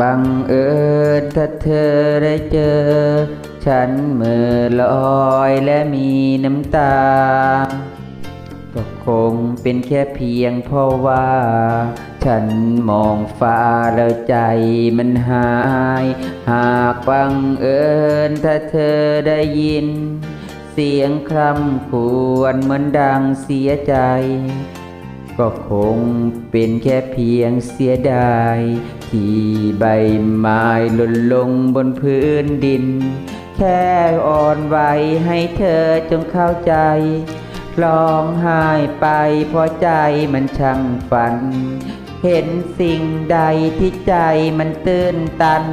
บังเอิญถ้าเธอได้เจอ ฉันมือลอยและมีน้ำตา ก็คงเป็นแค่เพียงเพราะว่า ฉันมองฟ้าแล้วใจมันหาย หากบังเอิญถ้าเธอได้ยิน เสียงคร่ำควรเหมือนดังเสียใจ ก็คงเป็นแค่เพียงเสียดาย ที่ใบไม้หล่นลงบนพื้นดิน แค่อ่อนไหวให้เธอจงเข้าใจร้องไห้ไปเพราะใจมันช่างฝัน เห็นสิ่งใดที่ใจมันตื้นตัน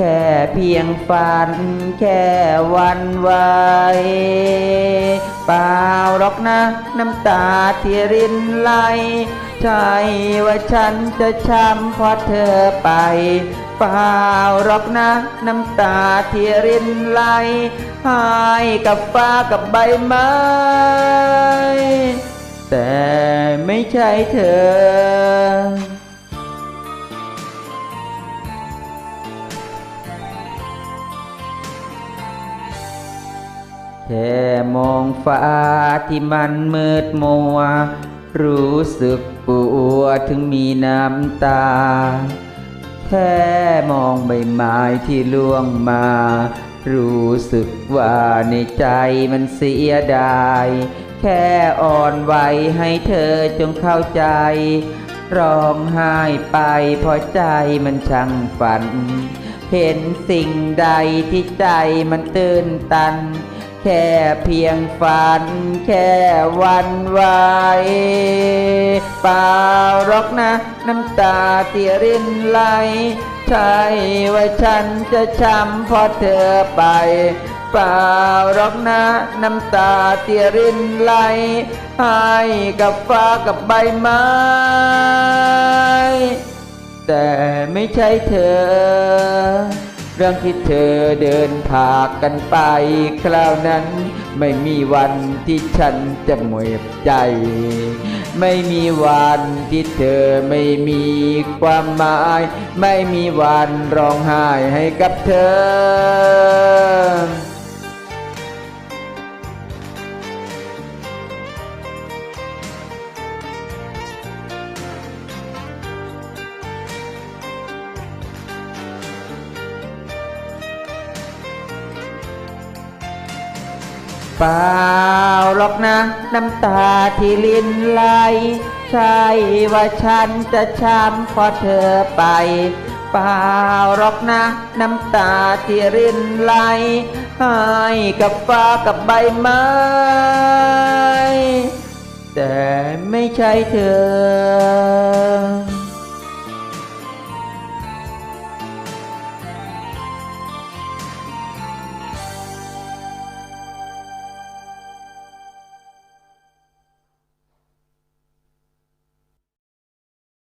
ค่เพียงฝัน แค่วันไหวเปล่าหรอกนะ น้ำตาที่รินไหลใช่ว่าฉันจะช้ำเพราะเธอไปเปล่าหรอกนะ น้ำตาที่รินไหลหายกับฟ้ากับใบไม้แต่ไม่ใช่เธอ แค่มองฟ้าที่มันมืดมัว รู้สึกปวดถึงมีน้ำตา แค่มองใบไม้ที่ล่วงมา รู้สึกว่าในใจมันเสียดาย แค่อ่อนไหวให้เธอจงเข้าใจ ร้องไห้ไปเพราะใจมันช่างฝัน เห็นสิ่งใดที่ใจมันตื้นตัน แค่เพียงฝัน แค่วันไหวเปล่าหรอกนะ น้ำตาที่รินไหลใช่ว่าฉันจะช้ำเพราะเธอไปเปล่าหรอกนะน้ำตาที่รินไหลให้กับฟ้ากับใบไม้แต่ไม่ใช่เธอ เรื่องที่เธอเดินผ่ากกันไป คราวนั้น ไม่มีวันที่ฉันจะหมดใจ ไม่มีวันที่เธอไม่มีความหมาย ไม่มีวันร้องไห้ให้กับเธอ เปล่าหรอกนะ น้ำตาที่ลินไหลใช่ว่าฉันจะช้ำพราะเธอไป เปล่าหรอกนะ น้ำตาที่รินไหลให้กับฟ้ากับใบไม้แต่ไม่ใช่เธอ